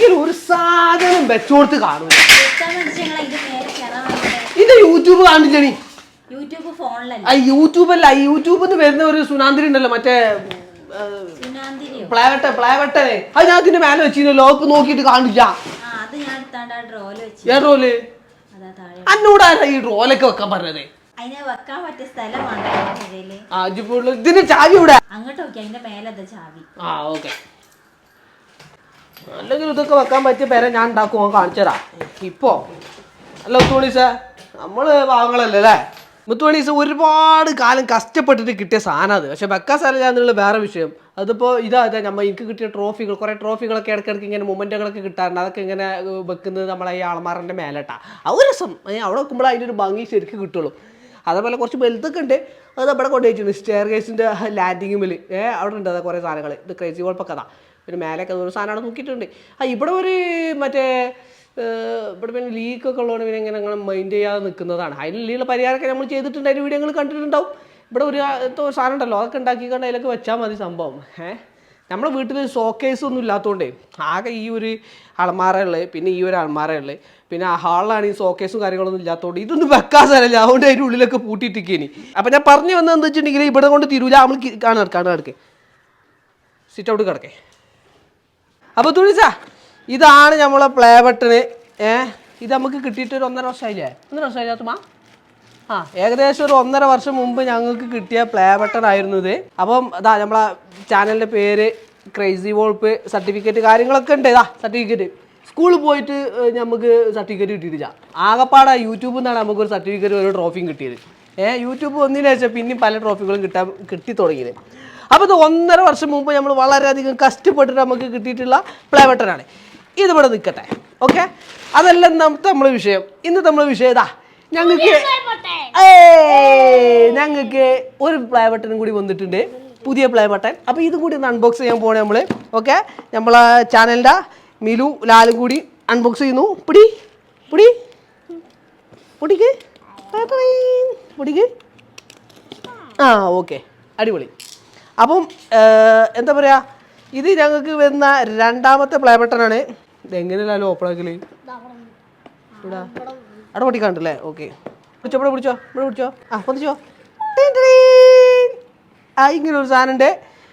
എന്തെങ്കിലും ഒരു സാധനം വെച്ചോടുത്ത് കാണും ഇത് യൂട്യൂബ് കാണിച്ചണി യൂട്യൂബ് അല്ല യൂട്യൂബിൽ നിന്ന് വരുന്ന ഒരു സുനാന്തിരി ഉണ്ടല്ലോ മറ്റേ പ്ലാവട്ടെ പ്ലാവട്ടെ പ്ലേവട്ടനെ അത് ഞാൻ അതിന്റെ മേലെ വെച്ചിരുന്നല്ലോ ലോക്ക് നോക്കിയിട്ട് കാണില്ല. ഏ റോൽ ഈ റോലൊക്കെ വെക്കാൻ പറഞ്ഞത്? ഇതിന് ചാവി ഇവിടെ അങ്ങോട്ട് നോക്കി അതിന്റെ മേലെ ചാവി. ആ ഓക്കെ. അല്ലെങ്കിൽ ഇതൊക്കെ വെക്കാൻ പറ്റിയ പേരെ ഞാൻ ഉണ്ടാക്കും കാണിച്ചു തരാം. ഇപ്പോ അല്ല മുത്തുമണീസ നമ്മൾ പാവങ്ങളല്ലേ അല്ലേ? മുത്തുമണീസ ഒരുപാട് കാലം കഷ്ടപ്പെട്ടിട്ട് കിട്ടിയ സാധനം അത്. പക്ഷെ വെക്കാൻ സാധനം എന്നുള്ള വേറെ വിഷയം. അതിപ്പോ ഇതാ ഇതാ നമ്മൾ എനിക്ക് കിട്ടിയ ട്രോഫികൾ കുറെ ട്രോഫികളൊക്കെ ഇടയ്ക്കിടയ്ക്ക് ഇങ്ങനെ മൊമെന്റുകളൊക്കെ കിട്ടാറുണ്ട്. അതൊക്കെ ഇങ്ങനെ വെക്കുന്നത് നമ്മളെ ഈ ആൾമാറിന്റെ മേലട്ടാ. ആ ഒരു രസം. അവിടെ വെക്കുമ്പോൾ അതിന്റെ ഒരു ഭംഗി ശരിക്കും കിട്ടുള്ളൂ. അതേപോലെ കുറച്ച് വലുതൊക്കെ ഉണ്ട്. അത് നമ്മുടെ കൊണ്ടുപോയിട്ടുണ്ട്. സ്റ്റെയർ കേസിന്റെ ലാൻഡിങ്ങുമിൽ ഏഹ് അവിടെ ഉണ്ട് അതാ കുറേ സാധനങ്ങൾ ഇത് ക്രേസി വോൾപ്പൊക്കെ അതാ. പിന്നെ മേലൊക്കെ ഒരു സാധനം നോക്കിയിട്ടുണ്ട് ആ ഇവിടെ ഒരു മറ്റേ ഇവിടെ പിന്നെ ലീക്കൊക്കെ ഉള്ളതുകൊണ്ട് പിന്നെ ഇങ്ങനെ ഞങ്ങൾ മൈൻഡ് ചെയ്യാതെ നിൽക്കുന്നതാണ്. അതിനുള്ള പരിഹാരമൊക്കെ നമ്മൾ ചെയ്തിട്ടുണ്ട്. അതിന്റെ വീഡിയോ നിങ്ങൾ കണ്ടിട്ടുണ്ടാവും. ഇവിടെ ഒരു സാധനം ഉണ്ടല്ലോ. അതൊക്കെ ഉണ്ടാക്കിക്കൊണ്ട് അതിലൊക്കെ വെച്ചാൽ മതി സംഭവം. ഏഹ് നമ്മുടെ വീട്ടിൽ ഷോക്കേസ് ഒന്നും ഇല്ലാത്തതുകൊണ്ടേ ആകെ ഈ ഒരു അളമാറയുള്ളത് പിന്നെ ഈ ഒരു അളമാറയുള്ളത് പിന്നെ ആ ഹാളിലാണ് ഈ ഷോക്കേസും കാര്യങ്ങളൊന്നും ഇല്ലാത്തതുകൊണ്ട് ഇതൊന്നും വെക്കാൻ സ്ഥലമില്ല. അതുകൊണ്ട് അതിന്റെ ഉള്ളിലൊക്കെ പൂട്ടിയിട്ടിരിക്കേനി അപ്പം ഞാൻ പറഞ്ഞു വന്നതെന്ന് വെച്ചിട്ടുണ്ടെങ്കിൽ ഇവിടെ കൊണ്ട് തിരൂല. നമ്മൾ കാണാൻ കാണാൻ കിടക്കേ സിറ്റ് ഔട്ട് കിടക്കേ. അപ്പോൾ തുണിച്ചാ ഇതാണ് നമ്മളെ പ്ലേ ബട്ടണ് ഏ ഇത് നമുക്ക് കിട്ടിയിട്ട് ഒരു ഒന്നര വർഷമായില്ലേ ഒന്നര വർഷമായില്ലേ തുമ്മ ആ ഏകദേശം ഒരു ഒന്നര വർഷം മുമ്പ് ഞങ്ങൾക്ക് കിട്ടിയ പ്ലേ ബട്ടൺ ആയിരുന്നു ഇത്. അപ്പം അതാ നമ്മളെ ചാനലിന്റെ പേര് ക്രൈസി വോൾപ്പ് സർട്ടിഫിക്കറ്റ് കാര്യങ്ങളൊക്കെ ഉണ്ട്. ഇതാ സർട്ടിഫിക്കറ്റ് സ്കൂളിൽ പോയിട്ട് നമുക്ക് സർട്ടിഫിക്കറ്റ് കിട്ടിയിട്ടില്ല ആകപ്പാടെ യൂട്യൂബിൽ നിന്നാണ് നമുക്കൊരു സർട്ടിഫിക്കറ്റ് ഒരു ട്രോഫിയും കിട്ടിയത്. ഏഹ് യൂട്യൂബ് ഒന്നിനു ശേഷം പിന്നെയും പല ട്രോഫികളും കിട്ടാൻ കിട്ടി തുടങ്ങിയത്. അപ്പോൾ ഇത് ഒന്നര വർഷം മുമ്പ് നമ്മൾ വളരെയധികം കഷ്ടപ്പെട്ടിട്ട് നമുക്ക് കിട്ടിയിട്ടുള്ള പ്ലേ ബട്ടനാണ് ഇതിവിടെ നിൽക്കട്ടെ ഓക്കെ അതല്ല ഇന്നത്തെ നമ്മളെ വിഷയം ഇന്ന് നമ്മളെ വിഷയം ഇതാ ഞങ്ങൾക്ക് ഞങ്ങൾക്ക് ഒരു പ്ലേ ബട്ടനും കൂടി വന്നിട്ടുണ്ട് പുതിയ പ്ലേ ബട്ടൺ അപ്പോൾ ഇതും കൂടി ഒന്ന് അൺബോക്സ് ചെയ്യാൻ പോകണേ നമ്മൾ ഓക്കെ നമ്മളെ ചാനലിന്റെ മിലു ലാലും കൂടി അൺബോക്സ് ചെയ്യുന്നു പിടി പിടി പൊടിക്ക് പൊടിക്ക് ആ ഓക്കെ അടിപൊളി അപ്പം എന്താ പറയുക ഇത് ഞങ്ങൾക്ക് വരുന്ന രണ്ടാമത്തെ പ്ലേ ബട്ടണാണ് ഇത് എങ്ങനെയല്ലോ ഓപ്പൺ ആക്കൽ ഇവിടെ. അവിടെ പൊട്ടിക്കാണ്ടല്ലേ? ഓക്കെ. പിടിച്ചോ ഇവിടെ പിടിച്ചോ ഇവിടെ പിടിച്ചോ. ആ പൊതിച്ചോ. ആ ഇങ്ങനെ ഒരു സാധനം ഉണ്ട്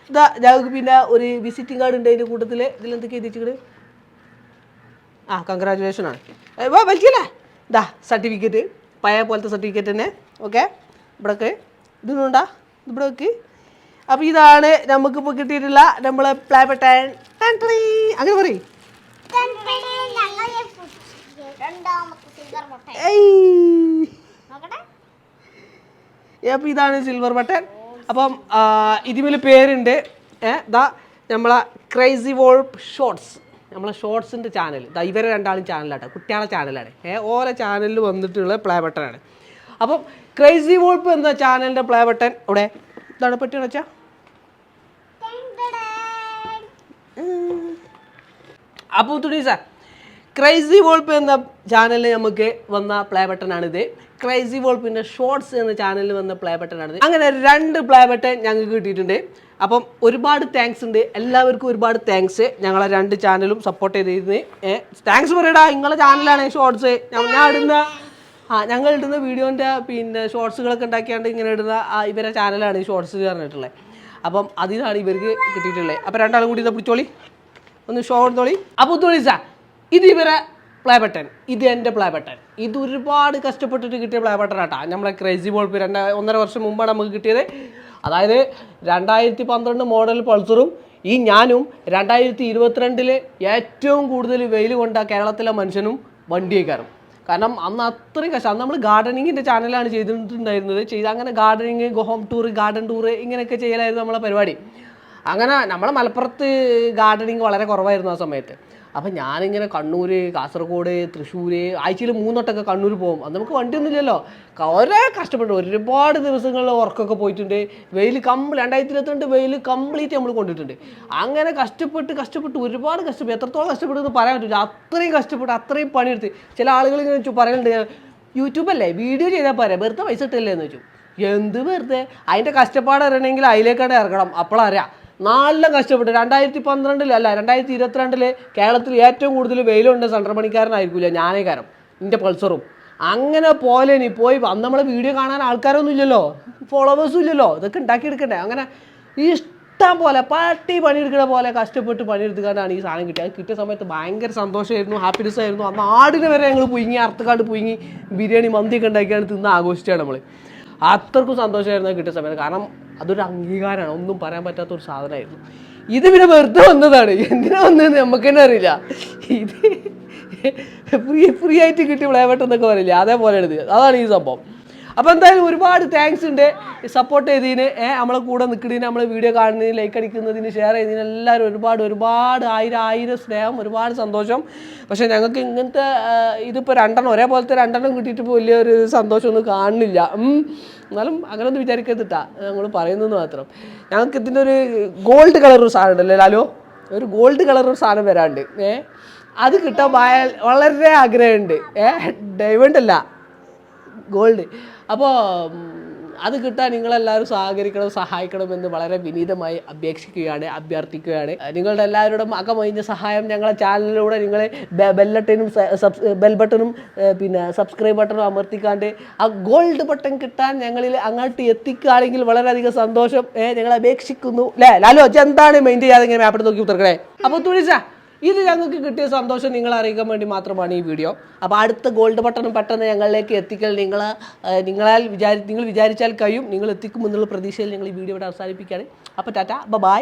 ഇതാ ഞങ്ങൾക്ക് പിന്നെ ഒരു വിസിറ്റിംഗ് കാർഡ് ഉണ്ട് അതിന്റെ കൂട്ടത്തിൽ ഇതിലെന്തൊക്കെ എത്തിച്ചിട്ട് ആ കൺഗ്രാജുലേഷൻ ആണ്. വാ വലിക്കല്ലേ? ഇതാ സർട്ടിഫിക്കറ്റ് പഴയ പോലത്തെ സർട്ടിഫിക്കറ്റ് തന്നെ. ഓക്കെ. ഇവിടൊക്കെ. ഇതൊന്നുണ്ടാ ഇവിടെ വെക്ക് അപ്പോൾ ഇതാണ് നമുക്ക് നമുക്കിപ്പോൾ കിട്ടിയിട്ടുള്ള നമ്മളെ പ്ലേ. അങ്ങനെ പറയും. അപ്പോൾ ഇതാണ് സിൽവർ ബട്ടൺ അപ്പം ഇതിമേൽ പേരുണ്ട്. ഏതാ നമ്മളെ ക്രൈസി വോൾപ്പ് ഷോർട്സ് നമ്മളെ ഷോർട്സിന്റെ ചാനൽ ദാ ഇവരെ രണ്ടാളും ചാനലാട്ടോ കുട്ടികളെ ചാനലാണ് ഏ ഓരോ ചാനലിൽ വന്നിട്ടുള്ള പ്ലേ ബട്ടണാണ് അപ്പം ക്രൈസി വോൾപ്പ് എന്ന ചാനലിന്റെ പ്ലേ ബട്ടൺ ഇവിടെ ഇതാണ് പറ്റുക വെച്ചാൽ അപ്പോൾ തുണീസ ക്രൈസി വോൾപ്പ് എന്ന ചാനലിൽ നമുക്ക് വന്ന പ്ലേ ബട്ടണാണിത് ക്രൈസി വോൾപ്പിന്റെ ഷോർട്സ് എന്ന ചാനലിൽ വന്ന പ്ലേ ബട്ടണാണിത് അങ്ങനെ രണ്ട് പ്ലേ ബട്ടൺ ഞങ്ങൾക്ക് കിട്ടിയിട്ടുണ്ട്. അപ്പം ഒരുപാട് താങ്ക്സ് ഉണ്ട്. എല്ലാവർക്കും ഒരുപാട് താങ്ക്സ് ഞങ്ങളെ രണ്ട് ചാനലും സപ്പോർട്ട് ചെയ്തിരുന്നു. താങ്ക്സ് പറയടാ. നിങ്ങളെ ചാനലാണ് ഷോർട്സ് ഞാൻ ഇടുന്ന ആ ഞങ്ങൾ ഇടുന്ന വീഡിയോന്റെ പിന്നെ ഷോർട്സുകളൊക്കെ ഉണ്ടാക്കിയാണ്ട് ഇങ്ങനെ ഇടുന്ന ഇവരെ ചാനലാണ് ഈ ഷോർട്സ് പറഞ്ഞിട്ടുള്ളത്. അപ്പം അതിനാണ് ഇവർക്ക് കിട്ടിയിട്ടുള്ളത്. അപ്പം രണ്ടാളും കൂടി ഇതാ പിടിച്ചോളി. ഒന്ന് ഷോ കൊടുത്തോളി അപ്പോൾ തുണിസ ഇത് ഇവരെ പ്ലേ ബട്ടൺ ഇത് എന്റെ പ്ലേ ബട്ടൺ ഇത് ഒരുപാട് കഷ്ടപ്പെട്ടിട്ട് കിട്ടിയ പ്ലേ ബട്ടൺ ആട്ടാ. നമ്മളെ ക്രേസി ബോൾ രണ്ട് ഒന്നര വർഷം മുമ്പാണ് നമുക്ക് കിട്ടിയത്. അതായത് രണ്ടായിരത്തി പന്ത്രണ്ട് മോഡൽ പൾസറും ഈ ഞാനും രണ്ടായിരത്തി ഇരുപത്തിരണ്ടിൽ ഏറ്റവും കൂടുതൽ വെയിൽ കൊണ്ട കേരളത്തിലെ മനുഷ്യനും വണ്ടിയേക്കാരും. കാരണം അന്ന് അത്രയും കഷ്ടം. അന്ന് നമ്മൾ ഗാർഡനിങ്ങിന്റെ ചാനലാണ് ചെയ്തിട്ടുണ്ടായിരുന്നത്. ചെയ്ത് അങ്ങനെ gardening home tour garden tour ഇങ്ങനെയൊക്കെ ചെയ്യലായിരുന്നു നമ്മളെ പരിപാടി. അങ്ങനെ നമ്മളെ മലപ്പുറത്ത് ഗാർഡനിങ് വളരെ കുറവായിരുന്നു ആ സമയത്ത്. അപ്പം ഞാനിങ്ങനെ കണ്ണൂർ കാസർഗോഡ് തൃശ്ശൂർ ആഴ്ചയിൽ മൂന്നോട്ടൊക്കെ കണ്ണൂർ പോകും. അത് നമുക്ക് വണ്ടിയൊന്നുമില്ലല്ലോ. കുറേ കഷ്ടപ്പെട്ടു ഒരുപാട് ദിവസങ്ങളിൽ ഉറക്കമൊക്കെ പോയിട്ടുണ്ട്. വെയിൽ കംപ്ലീറ്റ് രണ്ടായിരത്തി ഇരുപത്തിരണ്ട് വെയിൽ കംപ്ലീറ്റ് നമ്മൾ കൊണ്ടിട്ടുണ്ട്. അങ്ങനെ കഷ്ടപ്പെട്ട് കഷ്ടപ്പെട്ട് ഒരുപാട് കഷ്ടപ്പെട്ടു എത്രത്തോളം കഷ്ടപ്പെട്ടെന്ന് പറയാൻ പറ്റില്ല അത്രയും കഷ്ടപ്പെട്ട് അത്രയും പണിയെടുത്ത് ചില ആളുകൾ ഇങ്ങനെ പറയുന്നുണ്ട് യൂട്യൂബല്ലേ വീഡിയോ ചെയ്താൽ പറയാം വെറുതെ പൈസ ഇട്ടില്ലേ എന്ന് വെച്ചു എന്ത് വെറുതെ? അതിന്റെ കഷ്ടപ്പാട് അറിയണമെങ്കിൽ അതിലേക്കാണ് ഇറങ്ങണം. അപ്പോഴറിയാം നല്ല കഷ്ടപ്പെട്ടു രണ്ടായിരത്തി പന്ത്രണ്ടിൽ അല്ല രണ്ടായിരത്തി ഇരുപത്തിരണ്ടിൽ കേരളത്തിൽ ഏറ്റവും കൂടുതൽ വെയിലുണ്ട് സെൻട്രൽ പണിക്കാരനായിരിക്കില്ല ഞാനേ എന്റെ പൾസറും അങ്ങനെ പോലെ നീ പോയി നമ്മളെ വീഡിയോ കാണാൻ ആൾക്കാരൊന്നും ഇല്ലല്ലോ ഫോളോവേഴ്സും ഇല്ലല്ലോ ഇതൊക്കെ ഉണ്ടാക്കിയെടുക്കണ്ടേ അങ്ങനെ ഇഷ്ടം പോലെ പട്ടി പണിയെടുക്കുന്ന പോലെ കഷ്ടപ്പെട്ട് പണിയെടുത്തുകൊണ്ടാണ് ഈ സാധനം കിട്ടിയത്. കിട്ടിയ സമയത്ത് ഭയങ്കര സന്തോഷമായിരുന്നു ഹാപ്പിനെസ് ആയിരുന്നു. അന്ന് ആടിനെ വരെ ഞങ്ങൾ പുഴുങ്ങി അർത്തക്കാട് പുഴുങ്ങി ബിരിയാണി മന്തിയൊക്കെ ഉണ്ടാക്കിയാണ് തിന്ന് ആഘോഷിച്ചാണ് നമ്മൾ അത്രക്കും സന്തോഷമായിരുന്നു കിട്ടിയ സമയത്ത്. കാരണം അതൊരു അംഗീകാരമാണ്. ഒന്നും പറയാൻ പറ്റാത്ത ഒരു സാധനമായിരുന്നു. ഇത് പിന്നെ വെറുതെ വന്നതാണ്. എന്തിനാ വന്നതെന്ന് നമുക്ക് തന്നെ അറിയില്ല. ഇത് ഫ്രീ ഫ്രീ ആയിട്ട് കിട്ടി വിളയാൻ പറ്റുന്നൊക്കെ പറയില്ലേ? അതേപോലെയാണ് ഇത് അതാണ് ഈ സംഭവം. അപ്പോൾ എന്തായാലും ഒരുപാട് താങ്ക്സ് ഉണ്ട്. സപ്പോർട്ട് ചെയ്തതിന്. നമ്മളെ കൂടെ നിൽക്കുന്നതിന് നമ്മളെ വീഡിയോ കാണുന്നതിന് ലൈക്ക് അടിക്കുന്നതിന് ഷെയർ ചെയ്തതിന് എല്ലാവരും ഒരുപാട് ഒരുപാട് ആയിരം ആയിരം സ്നേഹം ഒരുപാട് സന്തോഷം. പക്ഷേ ഞങ്ങൾക്ക് ഇങ്ങനത്തെ ഇതിപ്പോൾ രണ്ടെണ്ണം ഒരേപോലത്തെ രണ്ടെണ്ണം കിട്ടിയിട്ട് വലിയൊരു സന്തോഷമൊന്നും കാണുന്നില്ല. എന്നാലും എന്നാലും അങ്ങനെയൊന്നും വിചാരിക്കരുതിട്ടാ ഞങ്ങൾ പറയുന്നത് മാത്രം. ഞങ്ങൾക്ക് ഇതിന്റെ ഒരു ഗോൾഡ് കളർ ഒരു സാധനം ഉണ്ടല്ലേ ലാലോ? ഒരു ഗോൾഡ് കളർ ഒരു സാധനം വരാണ്ട്. ഏ അത് കിട്ടാൻ വളരെ ആഗ്രഹമുണ്ട്. ഏ ഡയമണ്ട് അല്ല. ഗോൾഡ്. അപ്പോൾ അത് കിട്ടാൻ നിങ്ങളെല്ലാവരും സഹകരിക്കണം സഹായിക്കണം എന്ന് വളരെ വിനീതമായി അപേക്ഷിക്കുകയാണ് അഭ്യർത്ഥിക്കുകയാണ്. നിങ്ങളുടെ എല്ലാവരുടെയും അകമൊഴിഞ്ഞ സഹായം ഞങ്ങളുടെ ചാനലിലൂടെ നിങ്ങൾ ബെല്ലട്ടനും ബെൽ ബട്ടണും പിന്നെ സബ്സ്ക്രൈബ് ബട്ടണും അമർത്തിക്കാണ്ട് ആ ഗോൾഡ് ബട്ടൺ കിട്ടാൻ ഞങ്ങളിൽ അങ്ങോട്ട് എത്തിക്കുകയാണെങ്കിൽ വളരെയധികം സന്തോഷം. ഞങ്ങൾ അപേക്ഷിക്കുന്നു. അല്ലേ ലാലു എന്താണ് മെയിൻ ചെയ്യാതെ ഇങ്ങനെ മാപ്പിട്ട് നോക്കി ഉത്തർക്കണേ അപ്പോൾ തുണിച്ച ഇത് ഞങ്ങൾക്ക് കിട്ടിയ സന്തോഷം നിങ്ങൾ അറിയിക്കാൻ വേണ്ടി മാത്രമാണ് ഈ വീഡിയോ. അപ്പോൾ അടുത്ത ഗോൾഡ് ബട്ടണും പെട്ടെന്ന് ഞങ്ങളിലേക്ക് എത്തിക്കൽ നിങ്ങൾ നിങ്ങളാൽ വിചാരി നിങ്ങൾ വിചാരിച്ചാൽ കഴിയും. നിങ്ങൾ എത്തിക്കുമെന്നുള്ള പ്രതീക്ഷയിൽ ഞങ്ങൾ ഈ വീഡിയോ ഇവിടെ അവസാനിപ്പിക്കുകയാണ്. അപ്പോൾ ടാറ്റ ബൈ